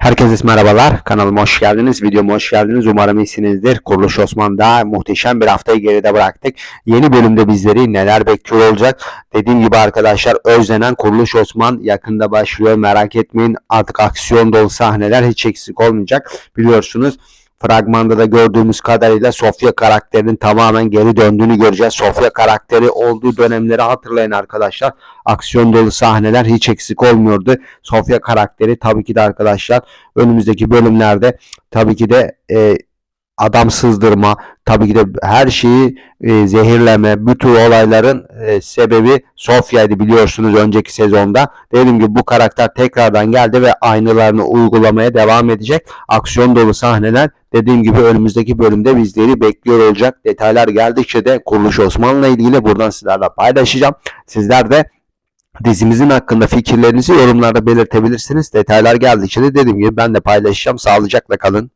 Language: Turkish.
Herkese merhabalar. Kanalıma hoş geldiniz. Videoma hoş geldiniz. Umarım iyisinizdir. Kuruluş Osman'da muhteşem bir haftayı geride bıraktık. Yeni bölümde bizleri neler bekliyor olacak? Dediğim gibi arkadaşlar özlenen Kuruluş Osman yakında başlıyor. Merak etmeyin. Artık aksiyon dolu sahneler hiç eksik olmayacak. Biliyorsunuz fragmanda da gördüğümüz kadarıyla Sofya karakterinin tamamen geri döndüğünü göreceğiz. Sofya karakteri olduğu dönemleri hatırlayın arkadaşlar. Aksiyon dolu sahneler hiç eksik olmuyordu. Sofya karakteri tabii ki de arkadaşlar önümüzdeki bölümlerde tabii ki de e, adam sızdırma, tabii ki de her şeyi e, zehirleme, bütün olayların e, sebebi Sofya'ydı biliyorsunuz önceki sezonda. Dediğim gibi bu karakter tekrardan geldi ve aynılarını uygulamaya devam edecek. Aksiyon dolu sahneler dediğim gibi önümüzdeki bölümde bizleri bekliyor olacak. Detaylar geldikçe de Kuruluş Osman'la ilgili buradan sizlerle paylaşacağım. Sizler de dizimizin hakkında fikirlerinizi yorumlarda belirtebilirsiniz. Detaylar geldikçe de dediğim gibi ben de paylaşacağım. Sağlıcakla kalın.